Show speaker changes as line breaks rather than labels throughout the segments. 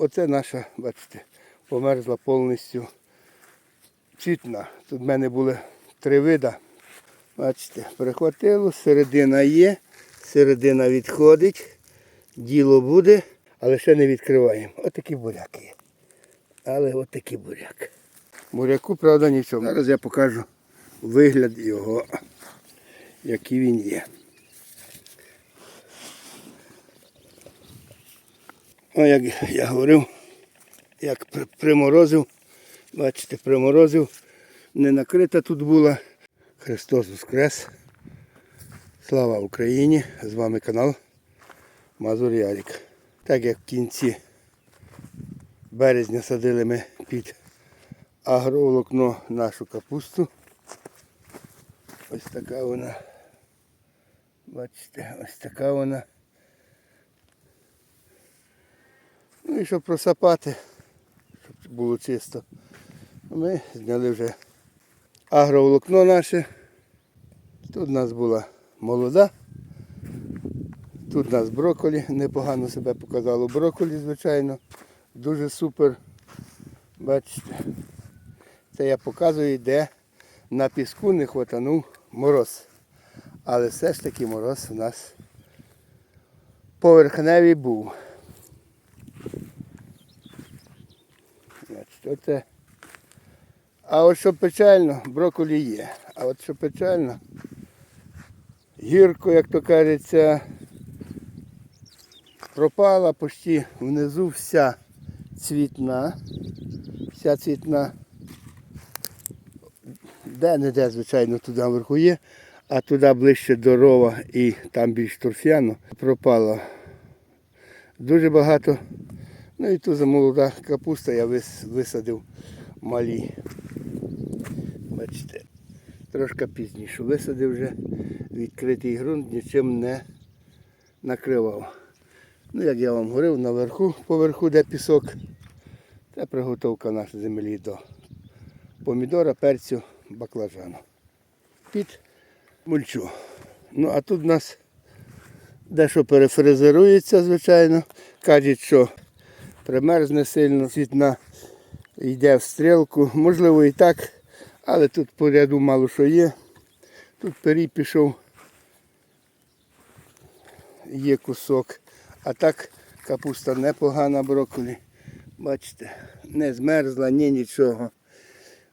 оце наша, бачите, померзла повністю цвітна. Тут в мене були три вида. Бачите, перехватило, середина є, середина відходить, діло буде, але ще не відкриваємо. Отакі буряки є. Але отакий буряк. Буряку, правда, нічого. Зараз я покажу вигляд його, який він є. О, як я говорив, як приморозив, бачите, приморозив, не накрита тут була. Христос Воскрес. Слава Україні! З вами канал Мазур Ярік. Так як в кінці березня садили ми під агроволокно нашу капусту. Ось така вона. Бачите, ось така вона. Ну і щоб просапати, щоб було чисто. Ми зняли вже агроволокно наше. Тут у нас була молода. Тут у нас брокколі, непогано себе показало брокколі, звичайно. Дуже супер. Бачите. Це я показую, де на піску не хватанув мороз. Але все ж таки мороз у нас поверхневий був. Оце. А от що печально, брокколі є. А от що печально, гірко, як то кажеться, пропала почти внизу вся цвітна. Вся цвітна. Де-не-де, звичайно, туди вверху є, а туди ближче до рова і там більш торфяно пропало дуже багато. Ну і тут молода капуста я вис- висадив малі. Бачите, трошки пізніше висадив вже відкритий ґрунт, нічим не накривав. Ну, як я вам говорив, наверху, поверху, де пісок, це приготовка нашої землі до помідора, перцю, баклажану. Під мульчу. Ну а тут у нас дещо перефрезерується, звичайно. Кажуть, що примерзне сильно, світна йде в стрілку. Можливо і так, але тут по ряду мало що є. Тут перій пішов, є кусок. А так капуста непогана брокколі. Бачите, не змерзла, ні нічого.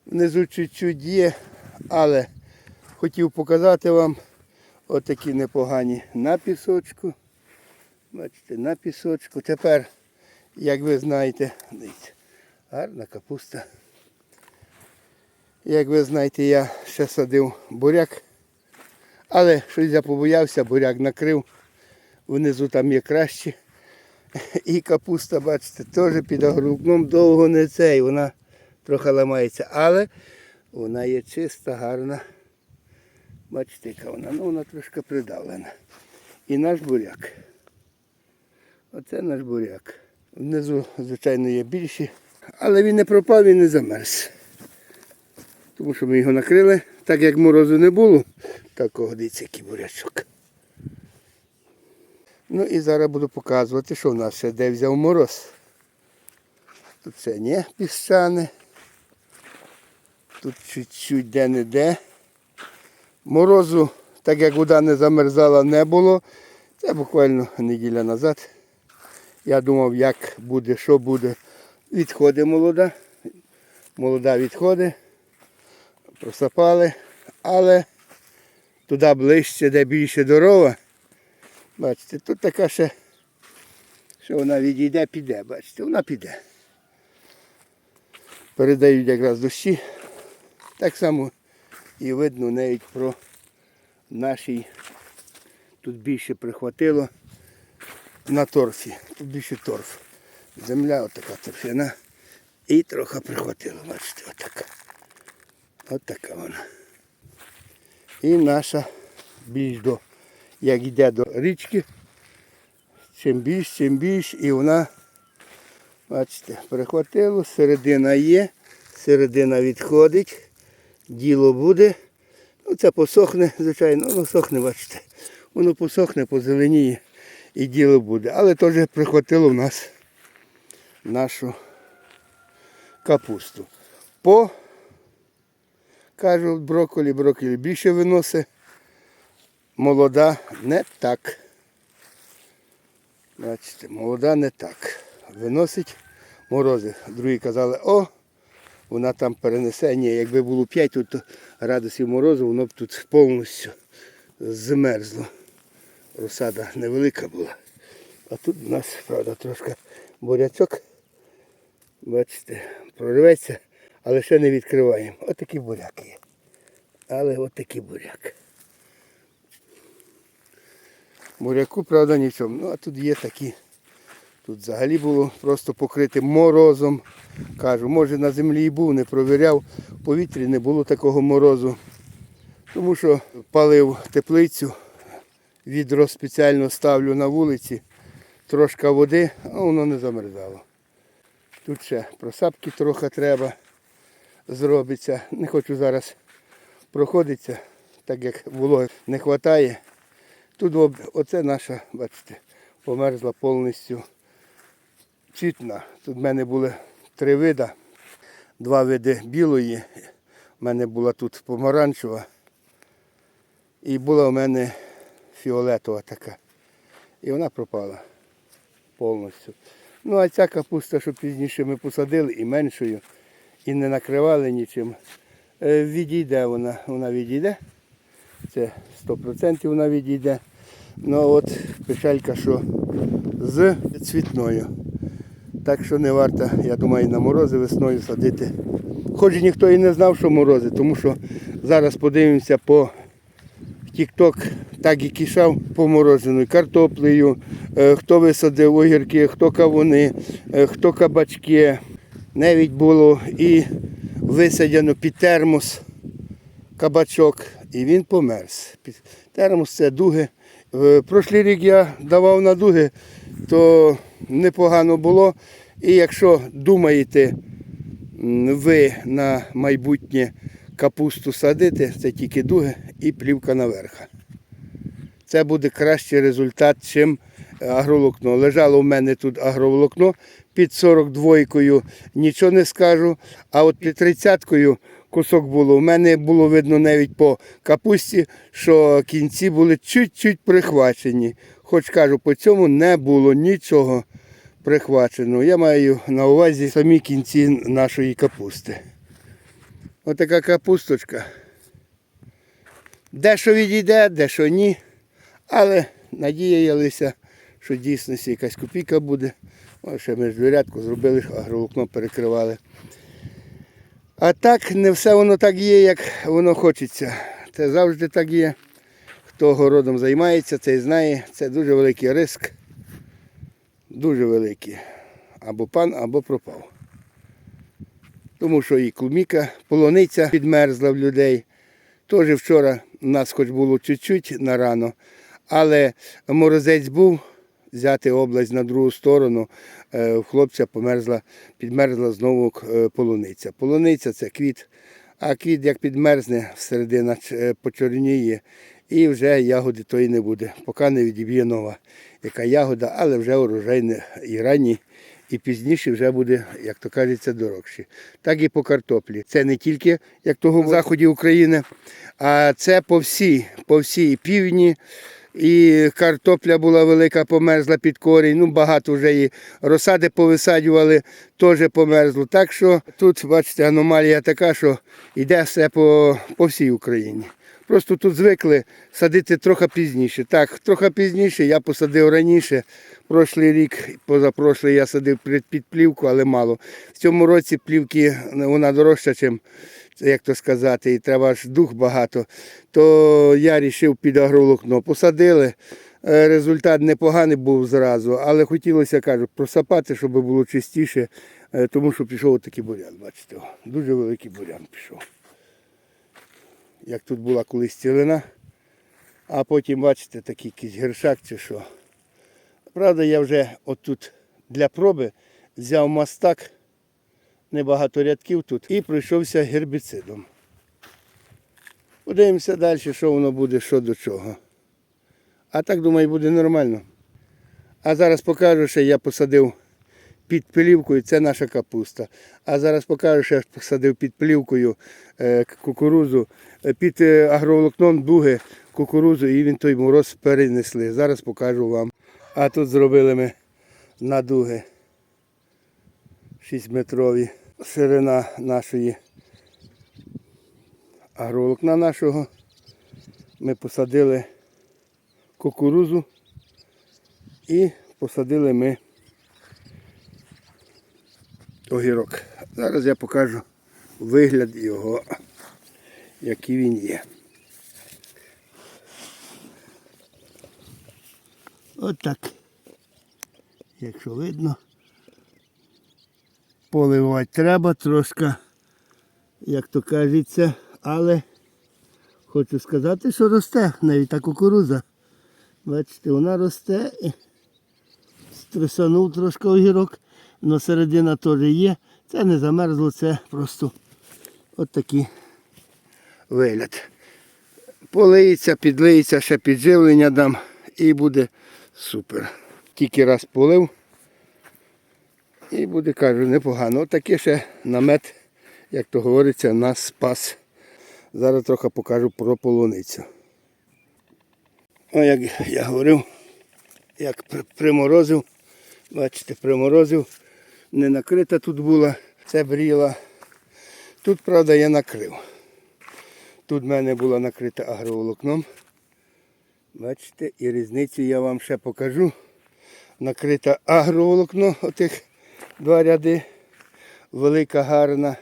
Внизу чуть-чуть є, але хотів показати вам отакі непогані на пісочку. Бачите, на пісочку. Тепер, як ви знаєте, гарна капуста. Як ви знаєте, я ще садив буряк, але щось я побоявся, буряк накрив. Внизу там є краще. І капуста, бачите, теж під агрукном довго не цей, вона трохи ламається, але вона є чиста, гарна. Бачите, яка вона, ну вона трошки придавлена. І наш буряк. Оце наш буряк. Внизу, звичайно, є більші, але він не пропав, він не замерз. Тому що ми його накрили, так як морозу не було, такого дивіться, який бурячок. Ну і зараз буду показувати, що в нас ще де взяв мороз. Тут це не піщане. Тут чуть-чуть де-не-де. Морозу, так як вода не замерзала, не було. Це буквально неділя назад. Я думав, як буде, що буде. Відходи молода. Молода відходи. Просапали. Але туди ближче, де більше дорога. Бачите, тут така ще, що вона відійде, піде. Бачите, вона піде. Передають якраз дощі. Так само і видно навіть про нашій. Тут більше прихватило на торфі. Тут більше торф. Земля отака торфяна. І трохи прихватило, бачите, отака. Отака вона. І наша більш до, як йде до річки, чим більш, чим більш, і вона, бачите, перехватило, середина є, середина відходить, діло буде. Ну, це посохне, звичайно, воно сохне, бачите. Воно посохне, позеленіє і діло буде. Але теж прихватило в нас нашу капусту. По, кажуть, брокколі, брокколі більше виносить, молода не так. Бачите, молода не так. Виносить морози. Другі казали, о, вона там перенесе. Ні, якби було 5 тут градусів морозу, воно б тут повністю змерзло. Розсада невелика була. А тут у нас, правда, трошки бурячок. Бачите, прорветься, але ще не відкриваємо. Отакі буряки є. Але отакий буряк. Буряку, правда, нічого. Ну, а тут є такі. Тут взагалі було просто покрите морозом. Кажу, може на землі і був, не провіряв. В повітрі не було такого морозу. Тому що палив теплицю, відро спеціально ставлю на вулиці, трошки води, а воно не замерзало. Тут ще просапки трохи треба зробиться. Не хочу зараз проходитися, так як вологи не вистачає. Тут оце наша, бачите, померзла повністю цвітна. Тут в мене були три види. Два види білої. У мене була тут помаранчева. І була в мене фіолетова така. І вона пропала повністю. Ну а ця капуста, що пізніше ми посадили і меншою, і не накривали нічим. е, Відійде вона, вона відійде. Це 100% вона відійде. Ну от печалька, що з цвітною. Так що не варто, я думаю, на морози весною садити. Хоч ніхто і не знав, що морози, тому що зараз подивимося по Тік-ток, так і кишав помороженою картоплею, е, хто висадив огірки, хто кавуни, е, хто кабачки. Навіть було і висадено під термос кабачок, і він померз. Термос це дуги. Е, Прошлий рік я давав на дуги, то непогано було. І якщо думаєте ви на майбутнє капусту садити, це тільки дуги і плівка наверх. Це буде кращий результат, чим агроволокно. Лежало в мене тут агроволокно під 42-кою, нічого не скажу. А от під 30-кою кусок було. У мене було видно навіть по капусті, що кінці були чуть-чуть прихвачені. Хоч кажу, по цьому не було нічого прихвачено. Я маю на увазі самі кінці нашої капусти. Отака капусточка. Дещо відійде, дещо ні. Але надіялися, що дійсно якась копійка буде. Ще ми ж дверятку зробили, агроволокно перекривали. А так не все воно так є, як воно хочеться. Це завжди так є. Хто городом займається, цей знає. Це дуже великий риск. Дуже великий. Або пан, або пропав. Тому що і клубніка, полуниця підмерзла в людей. Теж вчора у нас хоч було чуть-чуть на рано, але морозець був, взяти область на другу сторону, е, в хлопця померзла, підмерзла знову е, полуниця. Полуниця це квіт, а квіт як підмерзне, середина е, почорніє, і вже ягоди тої не буде, поки не відіб'є нова яка ягода, але вже урожай і ранній, і пізніше вже буде, як то кажеться, дорожче. Так і по картоплі. Це не тільки, як того в заході України, а це по всій, по всій півдні. І картопля була велика, померзла під корінь. Ну, багато вже і розсади повисаджували, теж померзло. Так що тут, бачите, аномалія така, що йде все по, по всій Україні. Просто тут звикли садити трохи пізніше. Так, трохи пізніше я посадив раніше. Прошлий рік, позапрошлий я садив під, плівку, але мало. В цьому році плівки вона дорожча, ніж, як то сказати, і треба ж дух багато. То я вирішив під агроволокно. Посадили. Е, Результат непоганий був зразу, але хотілося, кажу, просапати, щоб було чистіше, е, тому що пішов такий бурян, бачите, дуже великий бурян пішов як тут була колись цілина, а потім, бачите, такий якийсь гершак чи що. Правда, я вже отут для проби взяв мастак, небагато рядків тут, і пройшовся гербіцидом. Подивимося далі, що воно буде, що до чого. А так, думаю, буде нормально. А зараз покажу, що я посадив під плівкою це наша капуста. А зараз покажу, що я посадив під плівкою е, кукурузу, е, під е, агроволокном дуги кукурузу і він той мороз перенесли. Зараз покажу вам. А тут зробили ми на дуги 6-метрові ширина нашої агроволокна нашого. Ми посадили кукурузу і посадили ми огірок. Зараз я покажу вигляд його, який він є. Отак. Якщо видно. Поливати треба трошки, як то кажеться, але хочу сказати, що росте навіть та кукуруза. Бачите, вона росте стресанув трошки огірок, але середина теж є. Це не замерзло, це просто от такий вигляд. Полиється, підлиється, ще підживлення дам і буде супер. Тільки раз полив і буде, кажу, непогано. От ще намет, як то говориться, нас спас. Зараз трохи покажу про полуницю. О, як я говорив, як приморозив, бачите, приморозив, не накрита тут була, це бріла. Тут, правда, я накрив. Тут в мене була накрита агроволокном. Бачите, і різницю я вам ще покажу. Накрита агроволокно, отих два ряди, велика, гарна.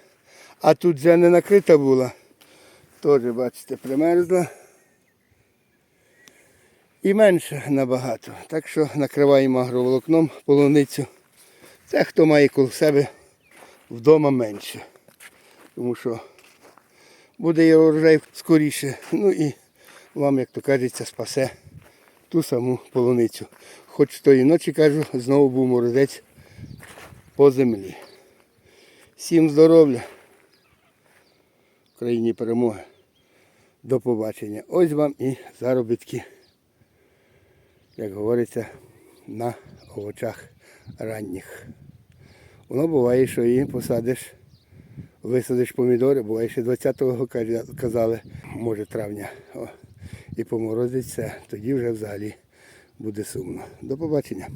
А тут вже не накрита була. Теж, бачите, примерзла. І менше набагато. Так що накриваємо агроволокном полуницю. Це хто має коло себе вдома менше. Тому що буде і урожай скоріше. Ну і вам, як то кажеться, спасе ту саму полуницю. Хоч тої ночі кажу, знову був морозець по землі. Всім здоров'я. В країні перемоги. До побачення. Ось вам і заробітки, як говориться, на овочах ранніх. Воно буває, що її посадиш, висадиш помідори, буває ще 20-го казали, може травня. О, і поморозиться, тоді вже взагалі буде сумно. До побачення.